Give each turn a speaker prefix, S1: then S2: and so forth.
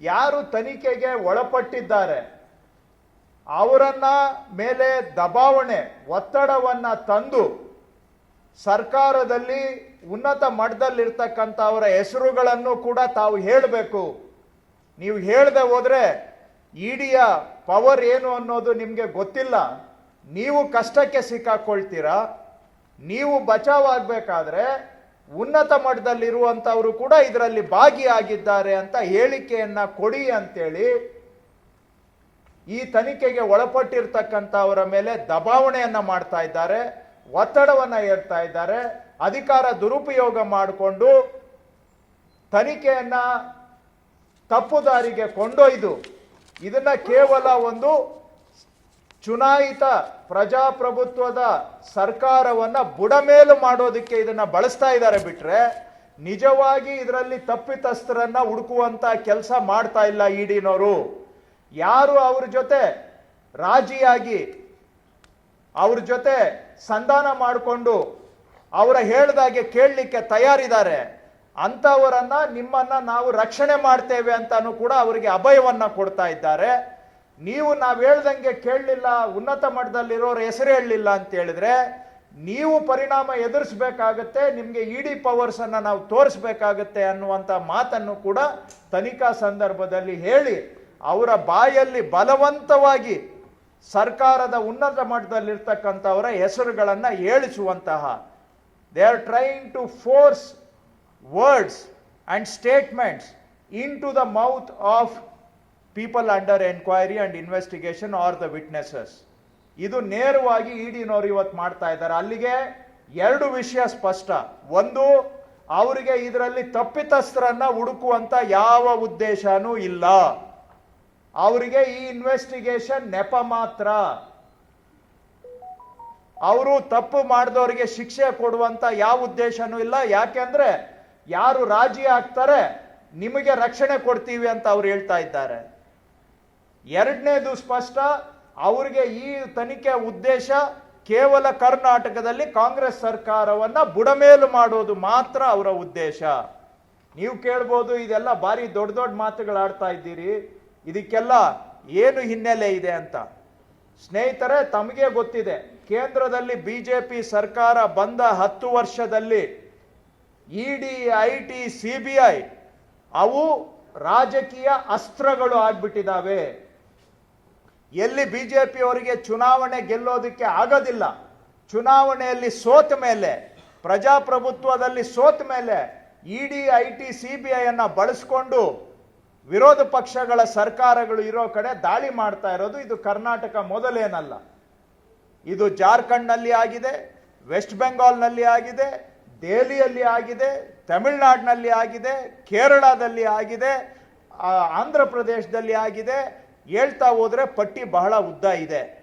S1: ಯಾರು ತನಿಖೆಗೆ ಒಳಪಟ್ಟಿದ್ದಾರೆ? ಅವರನ್ನ ಮೇಲೆ ದಬಾವಣೆ, ಒತ್ತಡವನ್ನ ತಂದು ಸರ್ಕಾರದಲ್ಲಿ ಉನ್ನತ ಮಟ್ಟದಲ್ಲಿರ್ತಕ್ಕಂಥವರ ಹೆಸರುಗಳನ್ನು ಕೂಡ ತಾವು ಹೇಳಬೇಕು. ನೀವು ಹೇಳದೆ ಹೋದ್ರೆ ಇಡಿಯ ಪವರ್ ಏನು ಅನ್ನೋದು ನಿಮಗೆ ಗೊತ್ತಿಲ್ಲ. ನೀವು ಕಷ್ಟಕ್ಕೆ ಸಿಕ್ಕಾಕೊಳ್ತೀರಾ? ನೀವು ಬಚಾವಾಗಬೇಕಾದ್ರೆ ಉನ್ನತ ಮಟ್ಟದಲ್ಲಿರುವಂಥವರು ಕೂಡ ಇದರಲ್ಲಿ ಭಾಗಿಯಾಗಿದ್ದಾರೆ ಅಂತ ಹೇಳಿಕೆಯನ್ನ ಕೊಡಿ ಅಂತೇಳಿ ಈ ತನಿಖೆಗೆ ಒಳಪಟ್ಟಿರ್ತಕ್ಕಂಥವರ ಮೇಲೆ ದಬಾವಣೆಯನ್ನ ಮಾಡ್ತಾ ಇದ್ದಾರೆ, ಒತ್ತಡವನ್ನ ಏರ್ತಾ ಇದ್ದಾರೆ, ಅಧಿಕಾರ ದುರುಪಯೋಗ ಮಾಡಿಕೊಂಡು ತನಿಖೆಯನ್ನ ತಪ್ಪು ದಾರಿಗೆ ಕೊಂಡೊಯ್ದು. ಇದನ್ನ ಕೇವಲ ಒಂದು ಚುನಾಯಿತ ಪ್ರಜಾಪ್ರಭುತ್ವದ ಸರ್ಕಾರವನ್ನ ಬುಡಮೇಲು ಮಾಡೋದಕ್ಕೆ ಇದನ್ನ ಬಳಸ್ತಾ ಇದ್ದಾರೆ ಬಿಟ್ರೆ ನಿಜವಾಗಿ ಇದರಲ್ಲಿ ತಪ್ಪಿತಸ್ಥರನ್ನ ಹುಡುಕುವಂತ ಕೆಲಸ ಮಾಡ್ತಾ ಇಲ್ಲ ಇಡಿನವರು ಯಾರು ಅವ್ರ ಜೊತೆ ರಾಜಿಯಾಗಿ ಅವ್ರ ಜೊತೆ ಸಂಧಾನ ಮಾಡಿಕೊಂಡು ಅವರ ಹೇಳ್ದಾಗೆ ಕೇಳಲಿಕ್ಕೆ ತಯಾರಿದ್ದಾರೆ ಅಂಥವರನ್ನು ನಿಮ್ಮನ್ನ ನಾವು ರಕ್ಷಣೆ ಮಾಡ್ತೇವೆ ಅಂತಲೂ ಕೂಡ ಅವರಿಗೆ ಅಭಯವನ್ನು ಕೊಡ್ತಾ ಇದ್ದಾರೆ. ನೀವು ನಾವು ಹೇಳ್ದಂಗೆ ಕೇಳಲಿಲ್ಲ, ಉನ್ನತ ಮಟ್ಟದಲ್ಲಿರೋರ ಹೆಸರು ಹೇಳಲಿಲ್ಲ ಅಂತ ಹೇಳಿದ್ರೆ ನೀವು ಪರಿಣಾಮ ಎದುರಿಸಬೇಕಾಗತ್ತೆ, ನಿಮಗೆ ಇ ಪವರ್ಸ್ ಪವರ್ಸನ್ನು ನಾವು ತೋರಿಸ್ಬೇಕಾಗತ್ತೆ ಅನ್ನುವಂಥ ಮಾತನ್ನು ಕೂಡ ತನಿಖಾ ಸಂದರ್ಭದಲ್ಲಿ ಹೇಳಿ, ಅವರ ಬಾಯಲ್ಲಿ ಬಲವಂತವಾಗಿ ಸರ್ಕಾರದ ಉನ್ನತ ಮಟ್ಟದಲ್ಲಿರ್ತಕ್ಕಂಥವರ ಹೆಸರುಗಳನ್ನು ಹೇಳಿಸುವಂತಹ they are trying to force words and statements in to the mouth of people under enquiry and investigation or the witnesses ಇದು ನೇರವಾಗಿ ಇಡಿನವರು ಇವತ್ತು ಮಾಡ್ತಾ ಇದ್ದಾರೆ. ಅಲ್ಲಿಗೆ ಎರಡು ವಿಷಯ ಸ್ಪಷ್ಟ. ಒಂದು, ಅವರಿಗೆ ಇದರಲ್ಲಿ ತಪ್ಪಿತಸ್ಥರನ್ನ ಹುಡುಕುವಂತ ಯಾವ ಉದ್ದೇಶನೂ ಇಲ್ಲ. ಅವರಿಗೆ ಈ ಇನ್ವೆಸ್ಟಿಗೇಷನ್ ನೆಪ ಮಾತ್ರ. ಅವರು ತಪ್ಪು ಮಾಡಿದವರಿಗೆ ಶಿಕ್ಷೆ ಕೊಡುವಂತ ಯಾವ ಉದ್ದೇಶನೂ ಇಲ್ಲ. ಯಾಕೆಂದ್ರೆ ಯಾರು ರಾಜಿ ಆಗ್ತಾರೆ, ನಿಮಗೆ ರಕ್ಷಣೆ ಕೊಡ್ತೀವಿ ಅಂತ ಅವ್ರು ಹೇಳ್ತಾ ಇದ್ದಾರೆ. ಎರಡನೇದು ಸ್ಪಷ್ಟ, ಅವರಿಗೆ ಈ ತನಿಖೆ ಉದ್ದೇಶ ಕೇವಲ ಕರ್ನಾಟಕದಲ್ಲಿ ಕಾಂಗ್ರೆಸ್ ಸರ್ಕಾರವನ್ನ ಬುಡಮೇಲು ಮಾಡೋದು ಮಾತ್ರ ಅವರ ಉದ್ದೇಶ. ನೀವು ಕೇಳ್ಬೋದು, ಇದೆಲ್ಲ ಭಾರಿ ದೊಡ್ಡ ದೊಡ್ಡ ಮಾತುಗಳು ಆಡ್ತಾ ಇದ್ದೀರಿ. ಇದಕ್ಕೆಲ್ಲ ಏನು ಹಿನ್ನೆಲೆ ಇದೆ ಅಂತ. ಸ್ನೇಹಿತರೆ, ತಮಗೆ ಗೊತ್ತಿದೆ, ಕೇಂದ್ರದಲ್ಲಿ ಬಿಜೆಪಿ ಸರ್ಕಾರ ಬಂದ ಹತ್ತು ವರ್ಷದಲ್ಲಿ ED I T C B I ಅವು ರಾಜಕೀಯ ಅಸ್ತ್ರಗಳು ಆಗ್ಬಿಟ್ಟಿದ್ದಾವೆ ಎಲ್ಲಿ ಬಿಜೆಪಿ ಅವರಿಗೆ ಚುನಾವಣೆ ಗೆಲ್ಲೋದಕ್ಕೆ ಆಗೋದಿಲ್ಲ, ಚುನಾವಣೆಯಲ್ಲಿ ಸೋತ ಮೇಲೆ, ಪ್ರಜಾಪ್ರಭುತ್ವದಲ್ಲಿ ಸೋತ ಮೇಲೆ ED I T C B ಐಯನ್ನು ಬಳಸ್ಕೊಂಡು ವಿರೋಧ ಪಕ್ಷಗಳ ಸರ್ಕಾರಗಳು ಇರೋ ಕಡೆ ದಾಳಿ ಮಾಡ್ತಾ ಇರೋದು ಇದು ಕರ್ನಾಟಕ ಮೊದಲೇನಲ್ಲ. ಇದು ಜಾರ್ಖಂಡ್ನಲ್ಲಿ ಆಗಿದೆ, ವೆಸ್ಟ್ ಬೆಂಗಾಲ್ನಲ್ಲಿ ಆಗಿದೆ, ದೆಹಲಿಯಲ್ಲಿ ಆಗಿದೆ, ತಮಿಳುನಾಡಿನಲ್ಲಿ ಆಗಿದೆ, ಕೇರಳದಲ್ಲಿ ಆಗಿದೆ ಆಂಧ್ರ ಪ್ರದೇಶದಲ್ಲಿ ಆಗಿದೆ ಹೇಳ್ತಾ ಹೋದ್ರೆ ಪಟ್ಟಿ ಬಹಳ ಉದ್ದ ಇದೆ.